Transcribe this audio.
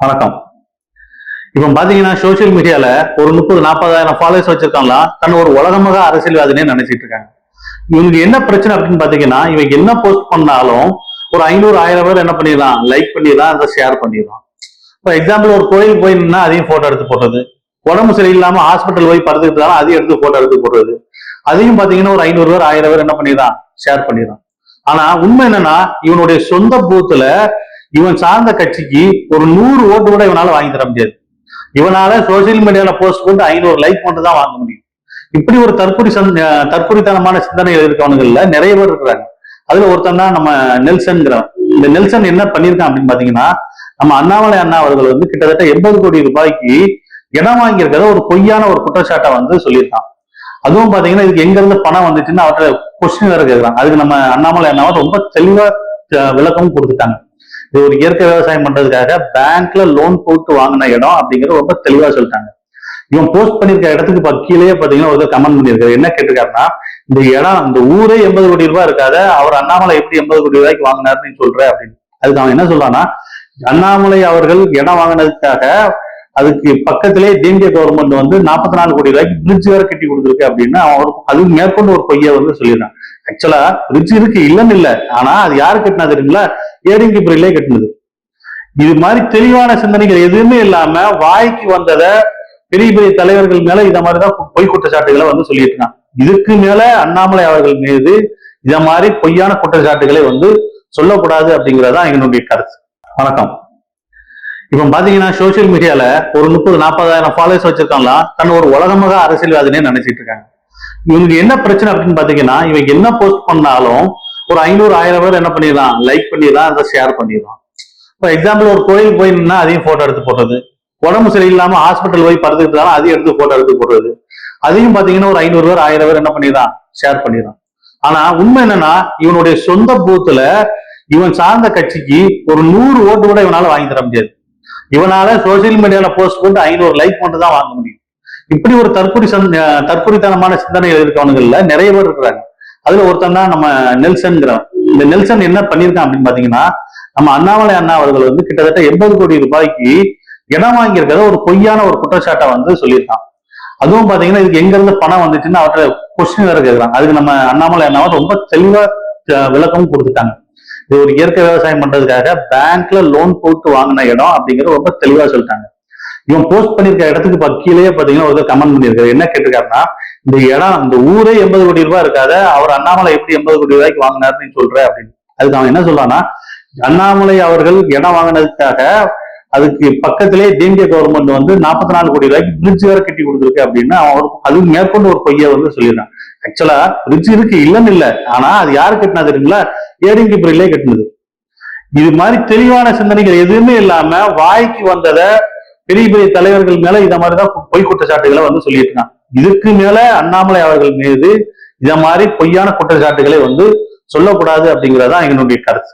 வணக்கம். இப்ப பாத்தீங்கன்னா சோசியல் மீடியால ஒரு முப்பது நாற்பதாயிரம் ஃபாலோவர்ஸ் வச்சிருக்காங்களா? தன்னை ஒரு உலகமாக அரசியல்வாதினே நினைச்சிட்டு இருக்காங்க. இவங்க என்ன பிரச்சனை அப்படின்னு பாத்தீங்கன்னா இவங்க என்ன போஸ்ட் பண்ணாலும் ஒரு ஐநூறு ஆயிரம் பேர் என்ன பண்ணிடலாம் லைக் பண்ணிடலாம் அதை ஷேர் பண்ணிடலாம் ஃபார் எக்ஸாம்பிள் ஒரு கோயில் போய் நின்னா அதையும் போட்டோ எடுத்து போடுறது. உடம்பு சரியில்லாம ஹாஸ்பிட்டல் போய் படுத்துக்கிட்டாலும் அதையும் எடுத்து போட்டோ எடுத்து போடுறது. அதையும் பாத்தீங்கன்னா ஒரு ஐநூறு பேர் ஆயிரம் பேர் என்ன பண்ணிடலாம் ஷேர் பண்ணிடலாம் ஆனா உண்மை என்னன்னா இவனுடைய சொந்த பூத்துல இவன் சார்ந்த கட்சிக்கு ஒரு நூறு ஓட்டு கூட இவனால வாங்கி தர முடியாது. இவனால சோசியல் மீடியால போஸ்ட் போட்டு ஐநூறு லைக் மட்டும் தான் வாங்க முடியும். இப்படி ஒரு தற்கொலை தற்கொலைத்தனமான சிந்தனைகள் இருக்கவனுங்கள்ல நிறைய பேர் இருக்கிறாங்க. அதுல ஒருத்தன் தான் நம்ம நெல்சன்ங்கிறவன். இந்த நெல்சன் என்ன பண்ணியிருக்கான் அப்படின்னு பாத்தீங்கன்னா நம்ம அண்ணாமலை அண்ணா அவர்கள் வந்து கிட்டத்தட்ட எண்பது கோடி ரூபாய்க்கு இடம் வாங்கியிருக்கிறத ஒரு பொய்யான ஒரு குற்றச்சாட்டை வந்து சொல்லியிருக்கான். அதுவும் பாத்தீங்கன்னா இதுக்கு எங்க இருந்து பணம் வந்துச்சுன்னு அவர்கிட்ட கொஸ்டின் வேற கேட்கிறான் அதுக்கு நம்ம அண்ணாமலை அண்ணாவை ரொம்ப தெளிவா விளக்கமும் கொடுத்துட்டாங்க. இது ஒரு இயற்கை விவசாயம் பண்றதுக்காக பேங்க்ல லோன் போட்டு வாங்கின இடம் அப்படிங்கறது ரொம்ப தெளிவா சொல்லிட்டாங்க. இவன் போஸ்ட் பண்ணிருக்க இடத்துக்கு ப- பாத்தீங்கன்னா ஒருத்தர் கமெண்ட் பண்ணிருக்காரு என்ன கேட்டிருக்காருன்னா இந்த இடம் இந்த ஊரே எண்பது கோடி ரூபாய் இருக்காத அவர் அண்ணாமலை எப்படி எண்பது கோடி ரூபாய்க்கு வாங்கினாருன்னு சொல்ற அப்படின்னு. அதுக்கு அவன் என்ன சொல்றான்னா அண்ணாமலை அவர்கள் இடம் வாங்கினதுக்காக அதுக்கு பக்கத்திலே டிஎம்கே கவர்மெண்ட் வந்து நாற்பத்தி நாலு கோடி ரூபாய்க்கு பிரிட்ஜ் வேற கட்டி கொடுத்துருக்கு அப்படின்னு அவன் அதுக்கு மேற்கொண்டு ஒரு பொய்யை வந்து சொல்லிடுறான். ஆக்சுவலா பிரிட்ஜ் இருக்கு இல்லைன்னு இல்ல. ஆனா அது யாரு கட்டினா தெரியுங்களா? ஏடிங்கி பிறையிலே கட்டினது. இது மாதிரி தெளிவான சிந்தனைகள் எதுவுமே இல்லாம வாய்க்கு வந்ததை பெரிய பெரிய தலைவர்கள் மேல இத மாதிரிதான் பொய் குற்றச்சாட்டுகளை வந்து சொல்லிட்டு இருக்காங்க இதுக்கு மேல அண்ணாமலை அவர்கள் மீது இத மாதிரி பொய்யான குற்றச்சாட்டுகளை வந்து சொல்லக்கூடாது அப்படிங்கறதுதான் எங்களுடைய கருத்து. வணக்கம். இப்ப பாத்தீங்கன்னா சோசியல் மீடியால ஒரு முப்பது நாற்பதாயிரம் ஃபாலோவர்ஸ் வச்சிருக்காங்களா? தன்னை ஒரு உலகமாக அரசியல்வாதினே நினைச்சிட்டு இருக்காங்க. இவங்க என்ன பிரச்சனை அப்படின்னு பாத்தீங்கன்னா இவங்க என்ன போஸ்ட் பண்ணாலும் ஒரு ஐநூறு ஆயிரம் பேர் என்ன பண்ணிடலாம்? லைக் பண்ணிடலாம் அதை ஷேர் பண்ணிடலாம். இப்போ எக்ஸாம்பிள் ஒரு கோயில் போய் நின்னா அதையும் போட்டோ எடுத்து போடுறது. உடம்பு சரியில்லாம ஹாஸ்பிட்டல் போய் படுத்துக்கிட்டு அதையும் எடுத்து போட்டோ எடுத்து போடுறது. அதையும் பாத்தீங்கன்னா ஒரு ஐநூறு பேர் ஆயிரம் பேர் என்ன பண்ணிடலாம்? ஷேர் பண்ணிடலாம். ஆனா உண்மை என்னன்னா இவனுடைய சொந்த பூத்துல இவன் சார்ந்த கட்சிக்கு ஒரு நூறு ஓட்டு கூட இவனால வாங்கி தர முடியாது. இவனால சோசியல் மீடியால போஸ்ட் போட்டு ஐநூறு லைக் மட்டும் தான் வாங்க முடியும். இப்படி ஒரு தற்கொலை தற்கொலைத்தனமான சிந்தனைகள் இருக்கவனுங்கள்ல நிறைய பேர் இருக்கிறாங்க. அதுல ஒருத்தன் தான் நம்ம நெல்சன்ங்கிறவன். இந்த நெல்சன் என்ன பண்ணியிருக்கான் அப்படின்னு பாத்தீங்கன்னா நம்ம அண்ணாமலை அண்ணா அவர்கள் வந்து கிட்டத்தட்ட எண்பது கோடி ரூபாய்க்கு இடம் வாங்கியிருக்கிறத ஒரு பொய்யான ஒரு குற்றச்சாட்டை வந்து சொல்லியிருக்கான். அதுவும் பாத்தீங்கன்னா இதுக்கு எங்க இருந்து பணம் வந்துச்சுன்னு அவர்கிட்ட கொஸ்டின் வேற கேட்கறாங்க அதுக்கு நம்ம அண்ணாமலை அண்ணாவை ரொம்ப தெளிவா விளக்கமும் கொடுத்துட்டாங்க. இது ஒரு இயற்கை விவசாயம் பண்றதுக்காக பேங்க்ல லோன் போட்டு வாங்கின இடம் அப்படிங்கறத ரொம்ப தெளிவா சொல்லிட்டாங்க. இவன் போஸ்ட் பண்ணிருக்க இடத்துக்கு ப- பாத்தீங்கன்னா ஒரு கமெண்ட் பண்ணியிருக்காரு. என்ன கேட்டிருக்காருன்னா இந்த இடம் இந்த ஊரே எண்பது கோடி ரூபாய் இருக்காத அவர் அண்ணாமலை எப்படி எண்பது கோடி ரூபாய்க்கு வாங்கினாருன்னு சொல்ற அப்படின்னு. அதுக்கு அவன் என்ன சொல்லான்னா அண்ணாமலை அவர்கள் இடம் வாங்கினதுக்காக அதுக்கு பக்கத்திலே டிஎம்கே கவர்மெண்ட் வந்து நாற்பத்தி நாலு கோடி ரூபாய்க்கு பிரிட்ஜ் வேற கட்டி கொடுத்துருக்கு அப்படின்னு அவன் அது மேற்கொண்டு ஒரு பொய்யை வந்து சொல்லிடுறான். ஆக்சுவலா பிரிட்ஜ் இருக்கு இல்லைன்னு இல்லை. ஆனா அது யாரு கட்டினா தெரியுங்களா? ஏடிங்கி பிரிலே கட்டினது. இது மாதிரி தெளிவான சிந்தனைகள் எதுவுமே இல்லாம வாய்க்கு வந்ததை பெரிய பெரிய தலைவர்கள் மேல இத மாதிரிதான் பொய் குற்றச்சாட்டுகளை வந்து சொல்லிட்டு இருக்கான். இதுக்கு மேல அண்ணாமலை அவர்கள் மீது இத மாதிரி பொய்யான குற்றச்சாட்டுகளை வந்து சொல்லக்கூடாது அப்படிங்கிறதான் எங்களுடைய கருத்து.